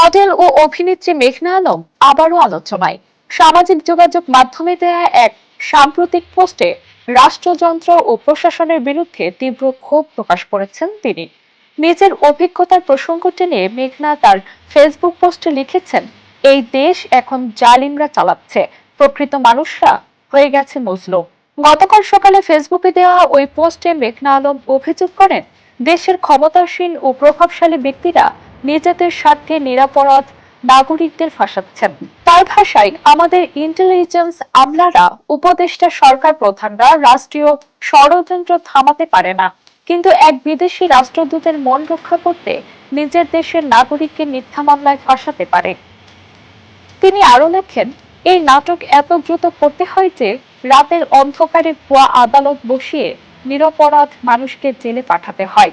Model ও অভিনেত্রী মেঘনা আলম আবারও আলোচনায়। সামাজিক যোগাযোগ মাধ্যমে দেয়া এক সাম্প্রতিক পোস্টে রাষ্ট্রযন্ত্র ও প্রশাসনের বিরুদ্ধে তীব্র ক্ষোভ প্রকাশ করেছেন তিনি। নিজের অভিজ্ঞতার প্রসঙ্গ টেনে মেঘনা তার ফেসবুক পোস্টে লিখেছেন, এই দেশ এখন জালিমরা চালাচ্ছে, প্রকৃত মানুষরা হয়ে গেছে মজলুম। গতকাল সকালে ফেসবুকে দেওয়া ওই পোস্টে মেঘনা আলম অভিযোগ করেন, দেশের ক্ষমতাসীন ও প্রভাবশালী ব্যক্তিরা নিজেদের স্বার্থে নিরাপরাধ নাগরিকদের ফাঁসাচ্ছেন। তার ভাষায় আমাদের ইন্টেলিজেন্স আমলারা, উপদেষ্টা সরকার প্রধানরা রাষ্ট্রীয় ষড়যন্ত্র থামাতে পারে না। কিন্তু এক বিদেশি রাষ্ট্রদূতের মন রক্ষা করতে নিজের দেশের নাগরিককে মিথ্যা মামলায় ফাঁসাতে পারে। তিনি আরও লেখেন, এই নাটক এত দ্রুত করতে হয় যে রাতের অন্ধকারে ভুয়া আদালত বসিয়ে নিরপরাধ মানুষকে জেলে পাঠাতে হয়।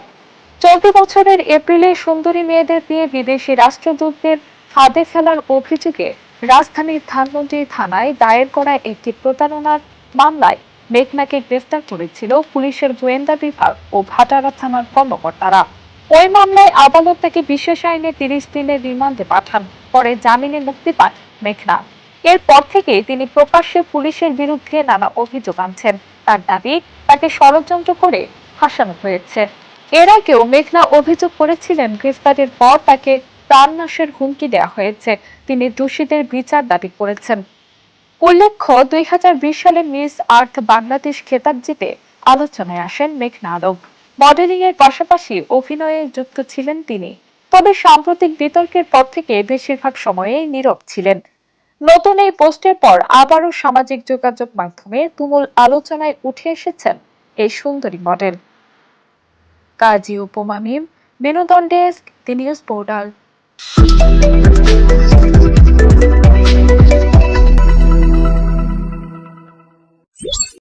চলতি বছরের এপ্রিলে সুন্দরী মেয়েদের দিয়ে বিদেশি রাষ্ট্রদূতদের ফাঁদে ফেলার অভিযোগে রাজধানীর ধানমন্ডি থানায় দায়ের করা একটি প্রতারণার মামলায় মেঘনাকে গ্রেফতার করেছিল পুলিশের গোয়েন্দা বিভাগ ও ভাটারা থানার কর্মকর্তারা। ওই মামলায় আদালত তাকে বিশেষ আইনে তিরিশ দিনের রিমান্ডে পাঠান, পরে জামিনে মুক্তি পান মেঘনা। এরপর থেকে তিনি প্রকাশ্যে পুলিশের বিরুদ্ধে নানা অভিযোগ আনছেন। তার দাবি, তাকে ষড়যন্ত্র করে ফাঁসানো হয়েছে। এর আগেও মেঘনা অভিযোগ করেছিলেন, গ্রেফতারের পর তাকে প্রাণনাশের হুমকি দেওয়া হয়েছে। তিনি দোষীদের বিচার দাবি করেছেন। উল্লেখ্য, দুই হাজার বিশ সালে মিস আর্থ বাংলাদেশ খেতাব জিতে আলোচনায় আসেন মেঘনা আলম। মডেলিং এর পাশাপাশি অভিনয়ে যুক্ত ছিলেন তিনি। তবে সাম্প্রতিক বিতর্কের পর থেকে বেশিরভাগ সময়েই নীরব ছিলেন। নতুন এই পোস্টের পর আবারও সামাজিক যোগাযোগ মাধ্যমে তুমুল আলোচনায় উঠে এসেছেন এই সুন্দরী মডেল। কাজী উপমা মিম বিনোদন ডেস্ক দি নিউজ পোর্টাল।